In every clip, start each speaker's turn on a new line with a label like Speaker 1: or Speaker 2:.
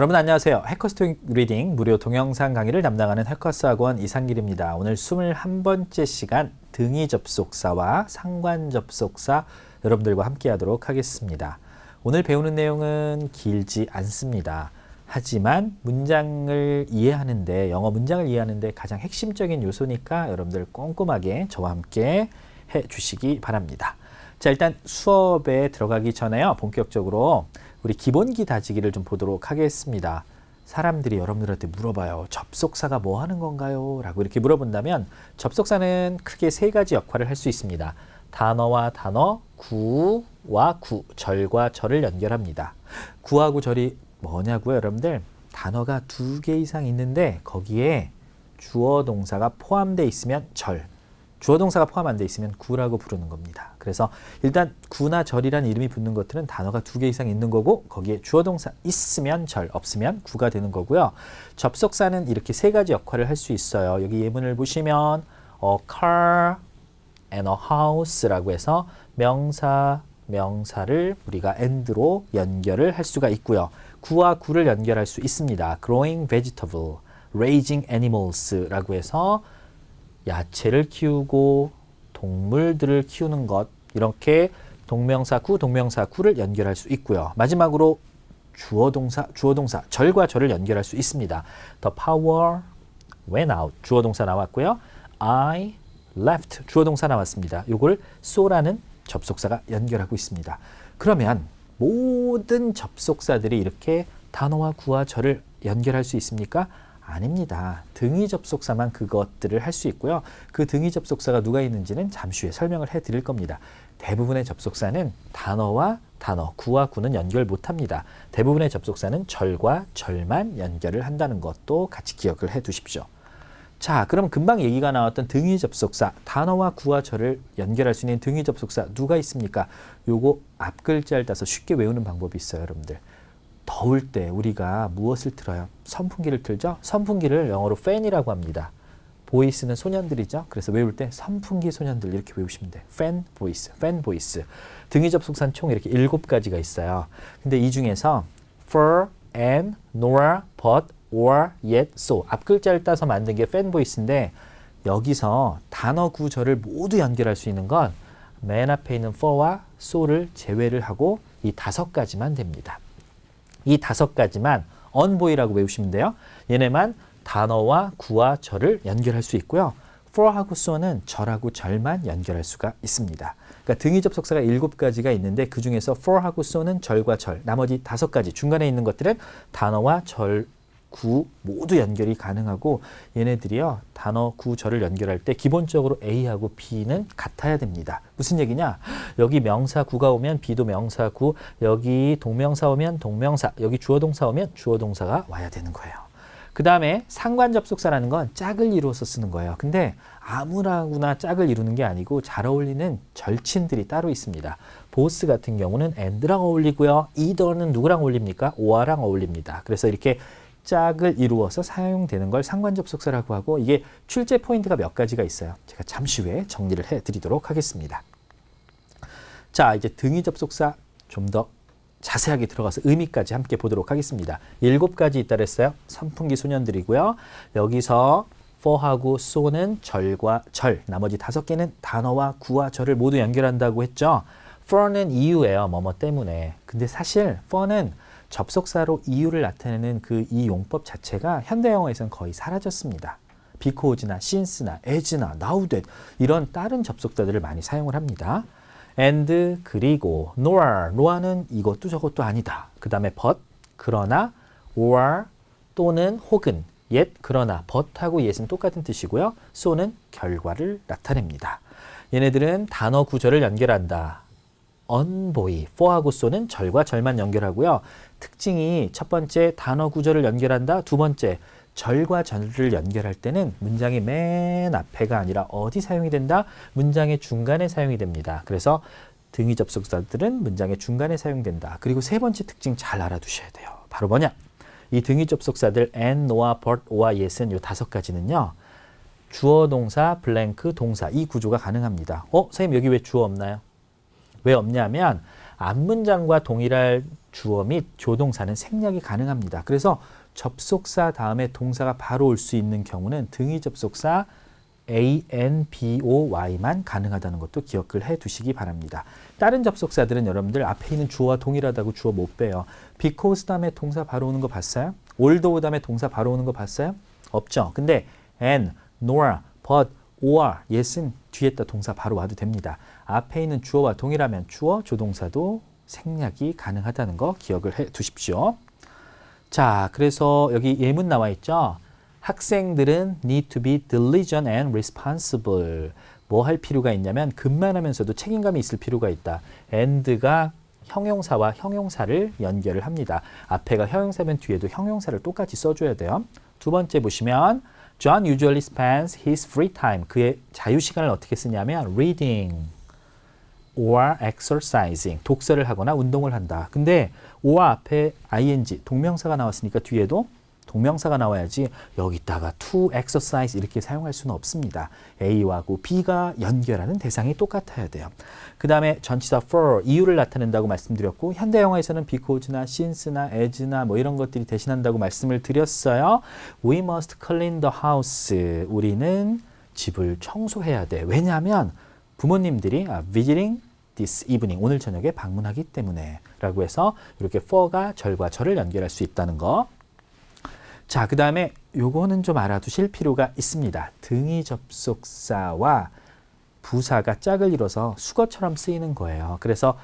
Speaker 1: 여러분 안녕하세요. 해커스토 리딩 무료 동영상 강의를 담당하는 해커스 학원 이상길입니다. 오늘 21번째 시간 등위 접속사와 상관 접속사 여러분들과 함께 하도록 하겠습니다. 오늘 배우는 내용은 길지 않습니다. 하지만 문장을 이해하는데 영어 문장을 이해하는데 가장 핵심적인 요소니까 여러분들 꼼꼼하게 저와 함께 해 주시기 바랍니다. 자, 일단 수업에 들어가기 전에요. 본격적으로 우리 기본기 다지기를 좀 보도록 하겠습니다. 사람들이 여러분들한테 물어봐요. 접속사가 뭐 하는 건가요? 라고 이렇게 물어본다면 접속사는 크게 세 가지 역할을 할 수 있습니다. 단어와 단어, 구와 구, 절과 절을 연결합니다. 구하고 절이 뭐냐고요, 여러분들? 단어가 두 개 이상 있는데 거기에 주어 동사가 포함되어 있으면 절, 주어 동사가 포함 안 돼 있으면 구라고 부르는 겁니다. 그래서 일단 구나 절이라는 이름이 붙는 것들은 단어가 두 개 이상 있는 거고 거기에 주어 동사 있으면 절, 없으면 구가 되는 거고요. 접속사는 이렇게 세 가지 역할을 할 수 있어요. 여기 예문을 보시면 a car and a house라고 해서 명사, 명사를 우리가 and로 연결을 할 수가 있고요. 구와 구를 연결할 수 있습니다. growing vegetable, raising animals라고 해서 야채를 키우고 동물들을 키우는 것 이렇게 동명사 구, 동명사 구를 연결할 수 있고요. 마지막으로 주어 동사, 주어 동사 절과 절을 연결할 수 있습니다. The power went out 주어 동사 나왔고요. I left 주어 동사 나왔습니다. 요걸 so라는 접속사가 연결하고 있습니다. 그러면 모든 접속사들이 이렇게 단어와 구와 절을 연결할 수 있습니까? 아닙니다. 등위 접속사만 그것들을 할 수 있고요. 그 등위 접속사가 누가 있는지는 잠시 후에 설명을 해 드릴 겁니다. 대부분의 접속사는 단어와 단어, 구와 구는 연결 못합니다. 대부분의 접속사는 절과 절만 연결을 한다는 것도 같이 기억을 해 두십시오. 자, 그럼 금방 얘기가 나왔던 등위 접속사, 단어와 구와 절을 연결할 수 있는 등위 접속사 누가 있습니까? 요거 앞 글자를 따서 쉽게 외우는 방법이 있어요, 여러분들. 더울 때 우리가 무엇을 틀어요? 선풍기를 틀죠? 선풍기를 영어로 팬이라고 합니다. 보이스는 소년들이죠. 그래서 외울 때 선풍기 소년들 이렇게 외우시면 돼요. 팬 보이스, 팬 보이스. 등위 접속사는 총 이렇게 일곱 가지가 있어요. 근데 이 중에서 for, and, nor, but, or, yet, so 앞 글자를 따서 만든 게 팬 보이스인데 여기서 단어 구절을 모두 연결할 수 있는 건 맨 앞에 있는 for와 so를 제외를 하고 이 다섯 가지만 됩니다. 이 다섯 가지만 on보이라고 외우시면 돼요. 얘네만 단어와 구와 절을 연결할 수 있고요. for하고 so는 절하고 절만 연결할 수가 있습니다. 그러니까 등위 접속사가 일곱 가지가 있는데 그 중에서 for하고 so는 절과 절, 나머지 다섯 가지 중간에 있는 것들은 단어와 절, 구 모두 연결이 가능하고 얘네들이요 단어 구 절을 연결할 때 기본적으로 A하고 B는 같아야 됩니다. 무슨 얘기냐? 여기 명사 구가 오면 B도 명사 구, 여기 동명사 오면 동명사, 여기 주어 동사 오면 주어 동사가 와야 되는 거예요. 그 다음에 상관 접속사라는 건 짝을 이루어서 쓰는 거예요. 근데 아무나구나 짝을 이루는 게 아니고 잘 어울리는 절친들이 따로 있습니다. 보스 같은 경우는 and랑 어울리고요. either는 누구랑 어울립니까? ore랑 어울립니다. 그래서 이렇게 짝을 이루어서 사용되는 걸 상관 접속사라고 하고 이게 출제 포인트가 몇 가지가 있어요. 제가 잠시 후에 정리를 해 드리도록 하겠습니다. 자, 이제 등위 접속사 좀 더 자세하게 들어가서 의미까지 함께 보도록 하겠습니다. 일곱 가지 있다 그랬어요. 선풍기 소년들이고요. 여기서 for하고 so는 절과 절, 나머지 다섯 개는 단어와 구와 절을 모두 연결한다고 했죠. for는 이유예요. 뭐뭐 때문에. 근데 사실 for는 접속사로 이유를 나타내는 그 이 용법 자체가 현대 영어에서는 거의 사라졌습니다. since나 as나 now that 이런 다른 접속사들을 많이 사용을 합니다. and 그리고 nor nor는 이것도 저것도 아니다. 그 다음에 but 그러나 or 또는 혹은 yet 그러나 but하고 yet은 똑같은 뜻이고요. so는 결과를 나타냅니다. 얘네들은 단어 구절을 연결한다. On보이, for하고 so는 절과 절만 연결하고요. 특징이 첫 번째 단어 구절을 연결한다. 두 번째 절과 절을 연결할 때는 문장의 맨 앞에가 아니라 어디 사용이 된다? 문장의 중간에 사용이 됩니다. 그래서 등위 접속사들은 문장의 중간에 사용된다. 그리고 세 번째 특징 잘 알아두셔야 돼요. 바로 뭐냐? 이 등위 접속사들 and, no와, but, or, yes은 요 다섯 가지는요. 주어 동사, 블랭크 동사 이 구조가 가능합니다. 어, 선생님 여기 왜 주어 없나요? 왜 없냐면 앞문장과 동일할 주어 및 조동사는 생략이 가능합니다. 그래서 접속사 다음에 동사가 바로 올 수 있는 경우는 등위 접속사 A, N, B, O, Y만 가능하다는 것도 기억을 해 두시기 바랍니다. 다른 접속사들은 여러분들 앞에 있는 주어와 동일하다고 주어 못 빼요. because 다음에 동사 바로 오는 거 봤어요? although 다음에 동사 바로 오는 거 봤어요? 없죠. 근데 and, nor, but, or, yes은 뒤에다 동사 바로 와도 됩니다. 앞에 있는 주어와 동일하면 주어, 조동사도 생략이 가능하다는 거 기억을 해 두십시오. 자, 그래서 여기 예문 나와 있죠. 학생들은 need to be diligent and responsible. 뭐 할 필요가 있냐면 근만하면서도 책임감이 있을 필요가 있다. and가 형용사와 형용사를 연결을 합니다. 앞에가 형용사면 뒤에도 형용사를 똑같이 써줘야 돼요. 두 번째 보시면 John usually spends his free time. 그의 자유 시간을 어떻게 쓰냐면 reading or exercising. 독서를 하거나 운동을 한다. 근데 or 앞에 ing 동명사가 나왔으니까 뒤에도 동명사가 나와야지 여기다가 to exercise 이렇게 사용할 수는 없습니다. A하고 B가 연결하는 대상이 똑같아야 돼요. 그 다음에 전치사 for 이유를 나타낸다고 말씀드렸고 현대 영화에서는 because나 since나 as나 뭐 이런 것들이 대신한다고 말씀을 드렸어요. We must clean the house. 우리는 집을 청소해야 돼. 왜냐하면 부모님들이 아, visiting this evening 오늘 저녁에 방문하기 때문에 라고 해서 이렇게 for가 절과 절을 연결할 수 있다는 거. 자, 그 다음에 요거는 좀 알아두실 필요가 있습니다. 등위 접속사와 부사가 짝을 이뤄서 수거처럼 쓰이는 거예요. 그래서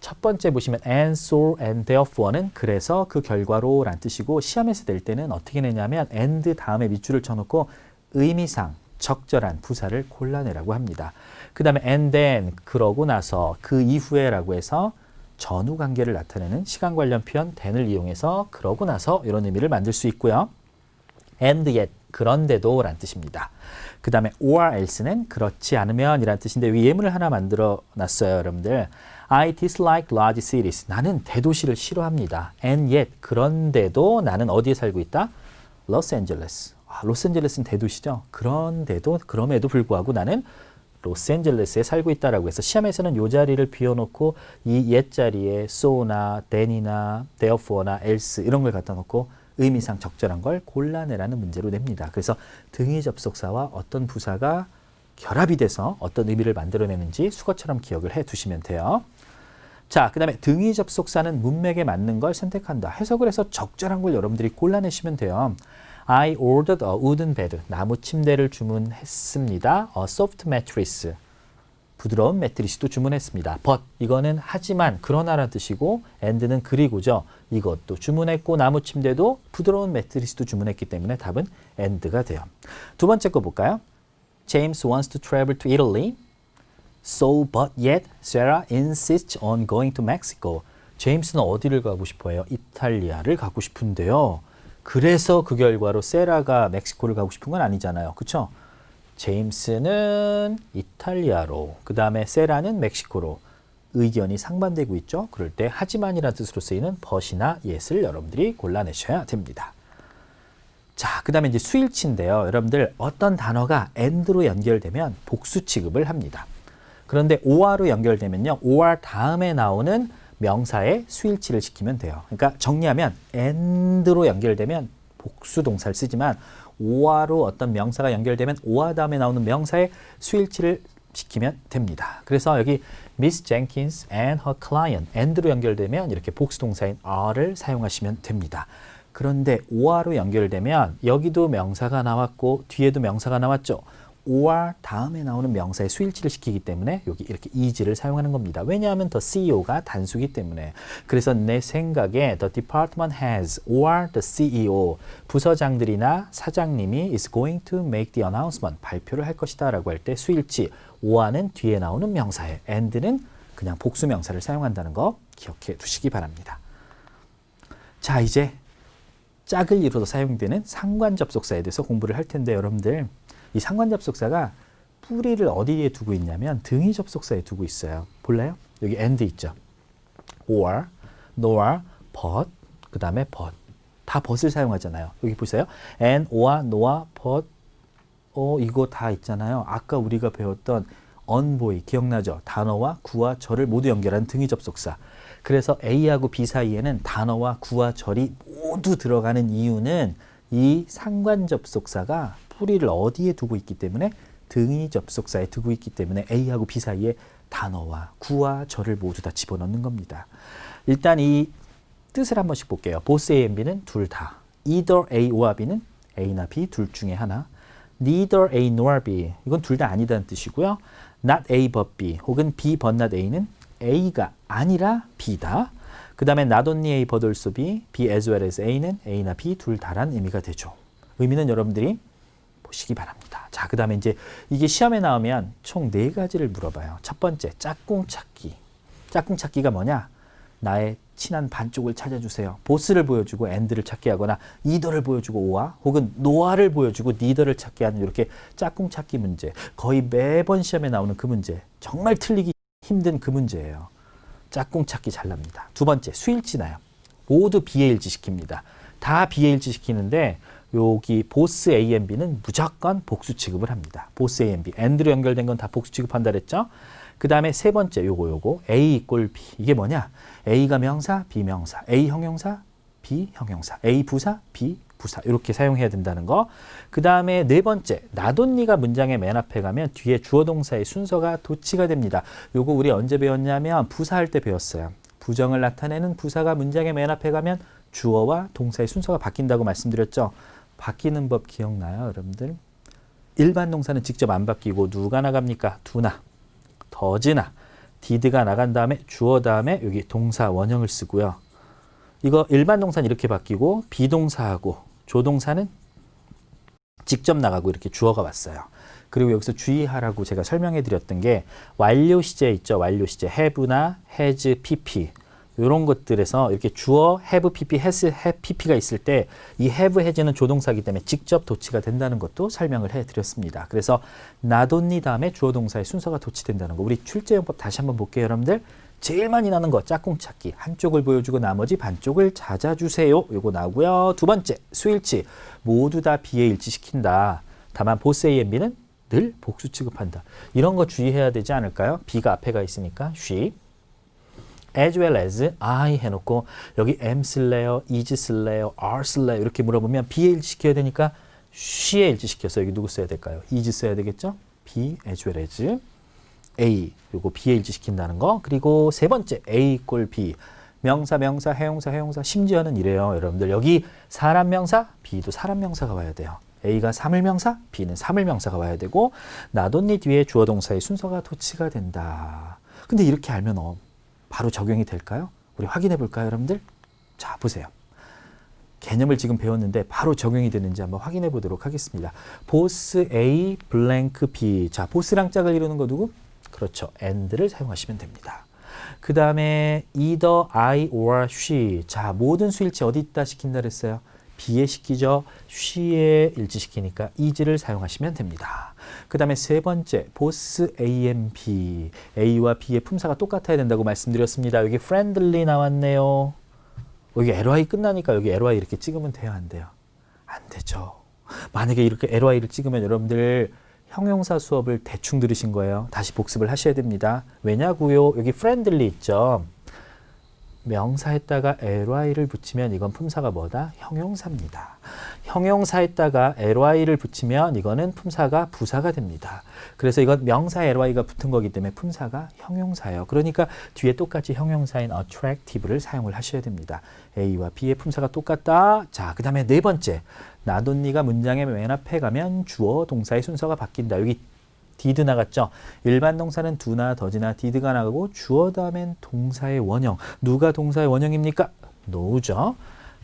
Speaker 1: 첫 번째 보시면 and so and therefore는 그래서 그 결과로 란 뜻이고 시험에서 낼 때는 어떻게 내냐면 and 다음에 밑줄을 쳐놓고 의미상 적절한 부사를 골라내라고 합니다. 그 다음에 and then 그러고 나서 그 이후에 라고 해서 전후 관계를 나타내는 시간 관련 표현 then을 이용해서 그러고 나서 이런 의미를 만들 수 있고요. and yet 그런데도 란 뜻입니다. 그 다음에 or else는 그렇지 않으면 이란 뜻인데 위 예문을 하나 만들어 놨어요 여러분들. I dislike large cities. 나는 대도시를 싫어합니다. And yet 그런데도 나는 어디에 살고 있다? 로스앤젤레스. 아, 로스앤젤레스는 대도시죠. 그런데도 그럼에도 불구하고 나는 로스앤젤레스에 살고 있다라고 해서 시험에서는 요 자리를 비워놓고 이 옛 자리에 so나 then이나 therefore나 else 이런 걸 갖다 놓고 의미상 적절한 걸 골라내라는 문제로 냅니다. 그래서 등위 접속사와 어떤 부사가 결합이 돼서 어떤 의미를 만들어내는지 수거처럼 기억을 해 두시면 돼요. 자, 그 다음에 등위 접속사는 문맥에 맞는 걸 선택한다. 해석을 해서 적절한 걸 여러분들이 골라내시면 돼요. I ordered a wooden bed. 나무 침대를 주문했습니다. A soft mattress. 부드러운 매트리스도 주문했습니다. but 이거는 하지만 그러나라는 뜻이고 and는 그리고죠. 이것도 주문했고 나무 침대도 부드러운 매트리스도 주문했기 때문에 답은 and가 돼요. 두 번째 거 볼까요? James wants to travel to Italy. So but yet Sarah insists on going to Mexico. 제임스는 어디를 가고 싶어요? 이탈리아를 가고 싶은데요. 그래서 그 결과로 세라가 멕시코를 가고 싶은 건 아니잖아요. 그렇죠? 제임스는 이탈리아로, 그 다음에 세라는 멕시코로 의견이 상반되고 있죠. 그럴 때 하지만이라는 뜻으로 쓰이는 벗이나 yes을 여러분들이 골라내셔야 됩니다. 자, 그 다음에 이제 수일치인데요. 여러분들 어떤 단어가 and로 연결되면 복수 취급을 합니다. 그런데 or로 연결되면요. or 다음에 나오는 명사에 수일치를 시키면 돼요. 그러니까 정리하면 and로 연결되면 복수 동사를 쓰지만 or로 어떤 명사가 연결되면 or 다음에 나오는 명사에 수일치를 시키면 됩니다. 그래서 여기 Miss Jenkins and her client and로 연결되면 이렇게 복수 동사인 are를 사용하시면 됩니다. 그런데 or로 연결되면 여기도 명사가 나왔고 뒤에도 명사가 나왔죠. Or 다음에 나오는 명사에 수일치를 시키기 때문에 여기 이렇게 is를 사용하는 겁니다. 왜냐하면 the CEO가 단수기 때문에. 그래서 내 생각에 the department has or the CEO 부서장들이나 사장님이 is going to make the announcement 발표를 할 것이다 라고 할 때 수일치 or는 뒤에 나오는 명사에 and는 그냥 복수 명사를 사용한다는 거 기억해 두시기 바랍니다. 자 이제 짝을 이루어서 사용되는 상관 접속사에 대해서 공부를 할 텐데 여러분들 이 상관 접속사가 뿌리를 어디에 두고 있냐면 등위 접속사에 두고 있어요. 볼래요? 여기 and 있죠. or, nor, but, 그 다음에 but. 다 but을 사용하잖아요. 여기 보세요. and, or, nor, but. 어, 이거 다 있잖아요. 아까 우리가 배웠던 on보이 기억나죠? 단어와 구와 절을 모두 연결한 등위 접속사. 그래서 A하고 B 사이에는 단어와 구와 절이 모두 들어가는 이유는 이 상관 접속사가 뿌리를 어디에 두고 있기 때문에 등위 접속사에 두고 있기 때문에 A하고 B 사이에 단어와 구와 절을 모두 다 집어넣는 겁니다. 일단 이 뜻을 한 번씩 볼게요. 보스 A B는 둘 다. either A와 B는 A나 B 둘 중에 하나. neither A nor B 이건 둘 다 아니다는 뜻이고요. not A but B 혹은 B but not A는 A가 아니라 B다. 그 다음에 not only A but also B, B as well as A는 A나 B 둘 다란 의미가 되죠. 의미는 여러분들이 보시기 바랍니다. 자, 그 다음에 이제 이게 시험에 나오면 총 네 가지를 물어봐요. 첫 번째, 짝꿍 찾기. 짝꿍 찾기가 뭐냐? 나의 친한 반쪽을 찾아주세요. 보스를 보여주고 엔드를 찾게 하거나 이더를 보여주고 오와 혹은 노아를 보여주고 니더를 찾게 하는 이렇게 짝꿍 찾기 문제. 거의 매번 시험에 나오는 그 문제. 정말 틀리기 힘든 그 문제예요. 짝꿍 찾기 잘 납니다. 두 번째, 수일치 나요. 모두 B의 일치 시킵니다. 다 일치 시키는데 여기 보스 A and B는 무조건 복수 취급을 합니다. 보스 A and B. and로 연결된 건 다 복수 취급한다 그랬죠? 그 다음에 세 번째 요거 요거 A 이꼴 B. 이게 뭐냐? A가 명사, B 명사. A 형용사, B 형용사. A 부사, B 부사. 이렇게 사용해야 된다는 거. 그 다음에 네 번째, 나돈니가 문장의 맨 앞에 가면 뒤에 주어 동사의 순서가 도치가 됩니다. 요거 우리 언제 배웠냐면 부사할 때 배웠어요. 부정을 나타내는 부사가 문장의 맨 앞에 가면 주어와 동사의 순서가 바뀐다고 말씀드렸죠. 바뀌는 법 기억나요, 여러분들? 일반 동사는 직접 안 바뀌고 누가 나갑니까? 두나, 더즈나, 디드가 나간 다음에 주어 다음에 여기 동사 원형을 쓰고요. 이거 일반 동사는 이렇게 바뀌고 비동사하고 조동사는 직접 나가고 이렇게 주어가 왔어요. 그리고 여기서 주의하라고 제가 설명해 드렸던 게 완료 시제 있죠. 완료 시제 have나 has, pp 이런 것들에서 이렇게 주어 have, pp, has, pp가 있을 때 이 have, has는 조동사이기 때문에 직접 도치가 된다는 것도 설명을 해 드렸습니다. 그래서 only 다음에 주어 동사의 순서가 도치된다는 거. 우리 출제용법 다시 한번 볼게요, 여러분들. 제일 많이 나는 거 짝꿍 찾기. 한쪽을 보여주고 나머지 반쪽을 찾아주세요. 요거 나오고요. 두 번째, 수일치. 모두 다 B에 일치시킨다. 다만 보스 A and B는 늘 복수 취급한다. 이런 거 주의해야 되지 않을까요? B가 앞에 가 있으니까 she, as well as I 해놓고 여기 am 쓸래요, is 쓸래요, are 쓸래요 이렇게 물어보면 B에 일치시켜야 되니까 she에 일치시켜서 여기 누구 써야 될까요? is 써야 되겠죠? B as well as A. 요거 B에 일치시킨다는 거. 그리고 세 번째 A 이꼴 B. 명사 명사 해용사 해용사 심지어는 이래요 여러분들. 여기 사람 명사 B도 사람 명사가 와야 돼요. A가 사물 명사 B는 사물 명사가 와야 되고 나돈니 뒤에 주어 동사의 순서가 도치가 된다. 근데 이렇게 알면 어, 바로 적용이 될까요? 우리 확인해 볼까요 여러분들? 자 보세요 개념을 지금 배웠는데 바로 적용이 되는지 한번 확인해 보도록 하겠습니다. 보스 A 블랭크 B. 자, 보스랑 짝을 이루는 거 누구? 그렇죠. and를 사용하시면 됩니다. 그 다음에 either I or she. 자, 모든 수일치 어디 있다 시킨다 그랬어요? B에 시키죠. she에 일치시키니까 is를 사용하시면 됩니다. 그 다음에 세 번째, 보스 A and B. A와 B의 품사가 똑같아야 된다고 말씀드렸습니다. 여기 friendly 나왔네요. 여기 ly 끝나니까 여기 ly 이렇게 찍으면 돼요, 안 돼요? 안 되죠. 만약에 이렇게 ly를 찍으면 여러분들 형용사 수업을 대충 들으신 거예요. 다시 복습을 하셔야 됩니다. 왜냐고요? 여기 friendly 있죠. 명사에다가 ly를 붙이면 이건 품사가 뭐다? 형용사입니다. 형용사에다가 ly를 붙이면 이거는 품사가 부사가 됩니다. 그래서 이건 명사 ly가 붙은 거기 때문에 품사가 형용사예요. 그러니까 뒤에 똑같이 형용사인 attractive를 사용을 하셔야 됩니다. A와 B의 품사가 똑같다. 자, 그 다음에 네 번째. 나돈니가 문장의 맨 앞에 가면 주어 동사의 순서가 바뀐다. 여기 did 나갔죠. 일반 동사는 do나 does나 did가 나가고 주어 다음엔 동사의 원형. 누가 동사의 원형입니까? no죠.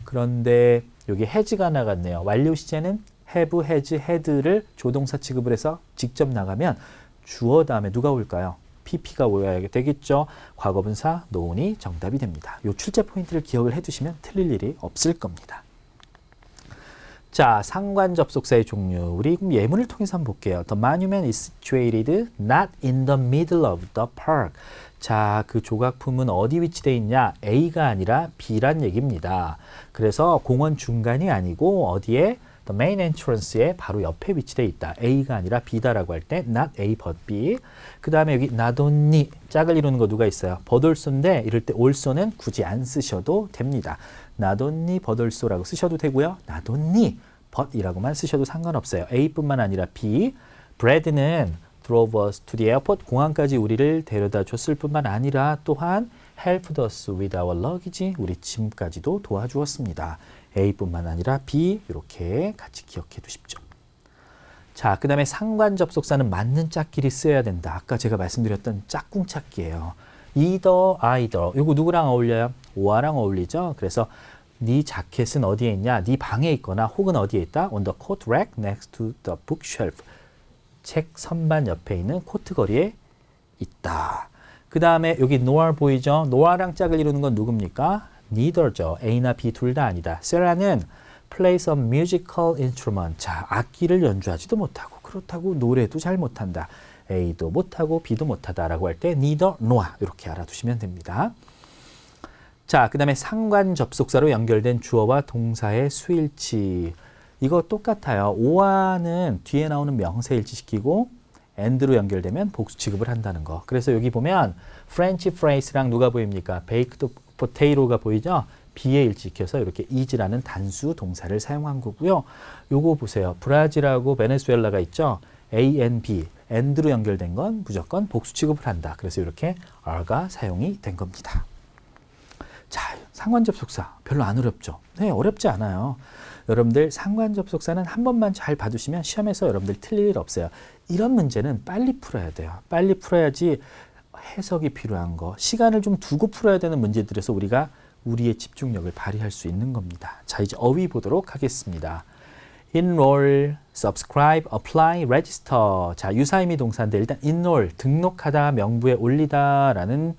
Speaker 1: 그런데 여기 has가 나갔네요. 완료 시제는 have, has, had를 조동사 취급을 해서 직접 나가면 주어 다음에 누가 올까요? pp가 오야 되겠죠. 과거분사 노운이 정답이 됩니다. 이 출제 포인트를 기억을 해두시면 틀릴 일이 없을 겁니다. 자, 상관 접속사의 종류. 우리 예문을 통해서 한번 볼게요. The monument is situated not in the middle of the park. 자, 그 조각품은 어디 위치되어 있냐? A가 아니라 B란 얘기입니다. 그래서 공원 중간이 아니고 어디에 the main entrance의 바로 옆에 위치되어 있다. A가 아니라 B다라고 할 때 not A but B. 그 다음에 여기 not only 짝을 이루는 거 누가 있어요? also인데 이럴 때 also는 굳이 안 쓰셔도 됩니다. not only also라고 쓰셔도 되고요. not only but이라고만 쓰셔도 상관없어요. A뿐만 아니라 B. Brad는 drove us to the airport. 공항까지 우리를 데려다 줬을 뿐만 아니라 또한 helped us with our luggage. 우리 짐까지도 도와주었습니다. A뿐만 아니라 B 이렇게 같이 기억해 두십시오. 자, 그 다음에 상관 접속사는 맞는 짝끼리 써야 된다. 아까 제가 말씀드렸던 짝꿍 찾기예요. either, either. 이거 누구랑 어울려요? 오아랑 어울리죠? 그래서 네 자켓은 어디에 있냐? 네 방에 있거나 혹은 어디에 있다? on the coat rack next to the bookshelf. 책 선반 옆에 있는 코트거리에 있다. 그 다음에 여기 노아 보이죠? 노아랑 짝을 이루는 건 누굽니까? Neither죠. A나 B 둘 다 아니다. 세라는 plays a musical instrument. 자, 악기를 연주하지도 못하고 그렇다고 노래도 잘 못한다. A도 못하고 B도 못하다라고 할 때 neither nor 이렇게 알아두시면 됩니다. 자, 그 다음에 상관 접속사로 연결된 주어와 동사의 수일치. 이거 똑같아요. 오와는 뒤에 나오는 명사 일치시키고 and로 연결되면 복수 취급을 한다는 거. 그래서 여기 보면 French phrase랑 누가 보입니까? Potato가 보이죠? B에 일치시켜서 이렇게 is라는 단수 동사를 사용한 거고요. 요거 보세요. 브라질하고 베네수엘라가 있죠? A, N, B, and로 연결된 건 무조건 복수 취급을 한다. 그래서 이렇게 are가 사용이 된 겁니다. 자, 상관 접속사 별로 안 어렵죠? 네, 어렵지 않아요. 여러분들 상관 접속사는 한 번만 잘 봐두시면 시험에서 여러분들 틀릴 일 없어요. 이런 문제는 빨리 풀어야 돼요. 빨리 풀어야지 해석이 필요한 거, 시간을 좀 두고 풀어야 되는 문제들에서 우리가 우리의 집중력을 발휘할 수 있는 겁니다. 자, 이제 어휘 보도록 하겠습니다. enroll, subscribe, apply, register. 자, 유사의미 동사인데 일단 enroll, 등록하다, 명부에 올리다 라는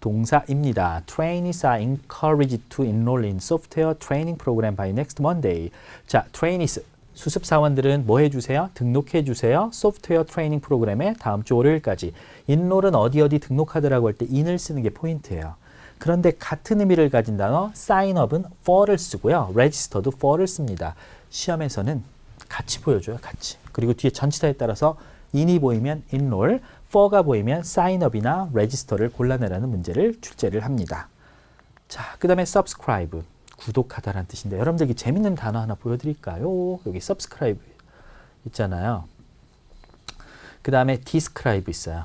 Speaker 1: 동사입니다. Trainees are encouraged to enroll in software training program by next Monday. 자, trainees 수습 사원들은 뭐 해주세요? 등록해 주세요. 소프트웨어 트레이닝 프로그램에 다음 주 월요일까지. 인롤은 어디 어디 등록하더라고 할때 in을 쓰는 게 포인트예요. 그런데 같은 의미를 가진 단어 signup은 for를 쓰고요. register도 for를 씁니다. 시험에서는 같이 보여줘요. 같이. 그리고 뒤에 전치사에 따라서 in이 보이면 enroll, for가 보이면 signup이나 register를 골라내라는 문제를 출제를 합니다. 자, 그 다음에 subscribe. 구독하다라는 뜻인데 여러분들 재밌는 단어 하나 보여드릴까요? 여기 subscribe 있잖아요. 그 다음에 describe 있어요.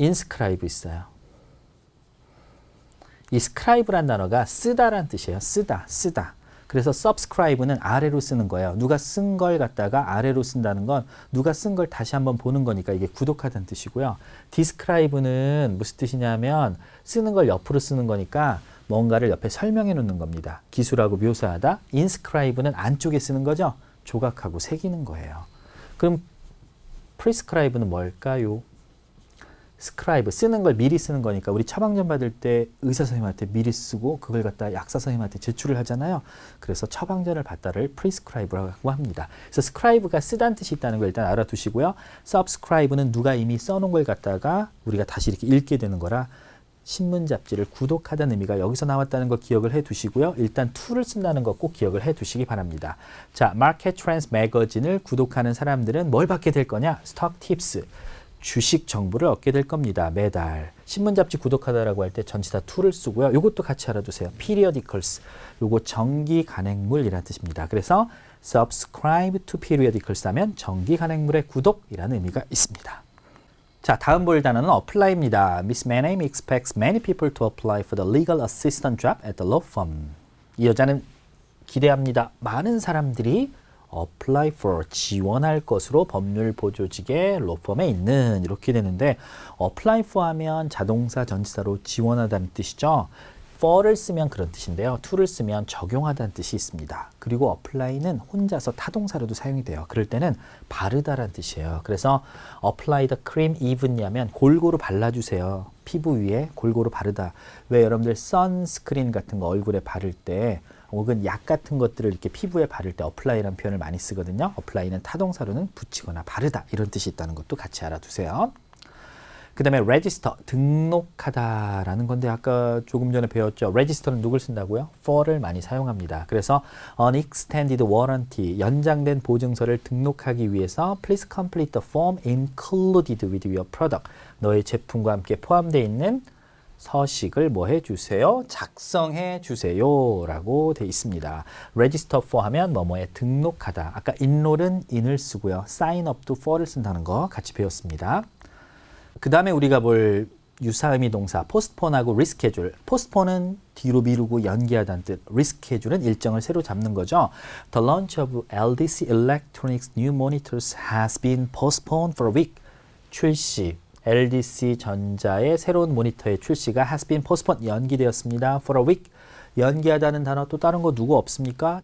Speaker 1: inscribe 있어요. 이 scribe란 단어가 쓰다란 뜻이에요. 쓰다, 쓰다. 그래서 subscribe는 아래로 쓰는 거예요. 누가 쓴 걸 갖다가 아래로 쓴다는 건 누가 쓴 걸 다시 한번 보는 거니까 이게 구독하다는 뜻이고요. describe는 무슨 뜻이냐면 쓰는 걸 옆으로 쓰는 거니까 뭔가를 옆에 설명해 놓는 겁니다. 기술하고 묘사하다. inscribe는 안쪽에 쓰는 거죠. 조각하고 새기는 거예요. 그럼 prescribe는 뭘까요? 스크라이브 쓰는 걸 미리 쓰는 거니까 우리 처방전 받을 때 의사 선생님한테 미리 쓰고 그걸 갖다 약사 선생님한테 제출을 하잖아요. 그래서 처방전을 받다를 prescribe라고 합니다. 그래서 scribe가 쓰다는 뜻이 있다는 걸 일단 알아두시고요. subscribe는 누가 이미 써놓은 걸 갖다가 우리가 다시 이렇게 읽게 되는 거라 신문 잡지를 구독하다는 의미가 여기서 나왔다는 거 기억을 해 두시고요. 일단 to를 쓴다는 거 꼭 기억을 해 두시기 바랍니다. 자, 마켓 트랜스 매거진을 구독하는 사람들은 뭘 받게 될 거냐? 스톡 팁스. 주식 정보를 얻게 될 겁니다. 매달. 신문 잡지 구독하다라고 할 때 전치사 to를 쓰고요. 이것도 같이 알아두세요. periodicals. 요거 정기 간행물이라는 뜻입니다. 그래서 subscribe to periodicals 하면 정기 간행물의 구독이라는 의미가 있습니다. 자, 다음 볼 단어는 apply입니다. Miss Manheim expects many people to apply for the legal assistant job at the law firm. 이 여자는 기대합니다. 많은 사람들이 apply for 지원할 것으로 법률 보조직의 로펌에 있는 이렇게 되는데 apply for 하면 자동사 전치사로 지원하다는 뜻이죠. For를 쓰면 그런 뜻인데요. to를 쓰면 적용하다는 뜻이 있습니다. 그리고 apply는 혼자서 타동사로도 사용이 돼요. 그럴 때는 바르다라는 뜻이에요. 그래서 apply the cream evenly하면 골고루 발라주세요. 피부 위에 골고루 바르다. 왜 여러분들 선스크린 같은 거 얼굴에 바를 때 혹은 약 같은 것들을 이렇게 피부에 바를 때 apply라는 표현을 많이 쓰거든요. apply는 타동사로는 붙이거나 바르다 이런 뜻이 있다는 것도 같이 알아두세요. 그 다음에 register, 등록하다라는 건데 아까 조금 전에 배웠죠. register는 누굴 쓴다고요? for를 많이 사용합니다. 그래서 an extended warranty, 연장된 보증서를 등록하기 위해서 please complete the form included with your product. 너의 제품과 함께 포함되어 있는 서식을 뭐 해주세요? 작성해 주세요. 라고 돼 있습니다. register for 하면 뭐뭐에 등록하다. 아까 enroll은 in을 쓰고요. sign up to for를 쓴다는 거 같이 배웠습니다. 그 다음에 우리가 볼 유사의미 동사 postpone하고 reschedule. postpone은 뒤로 미루고 연기하다는 뜻. reschedule은 일정을 새로 잡는 거죠. The launch of LDC Electronics new monitors has been postponed for a week. 출시. LDC 전자의 새로운 모니터의 출시가 has been postponed 연기되었습니다. for a week. 연기하다는 단어 또 다른 거 누구 없습니까?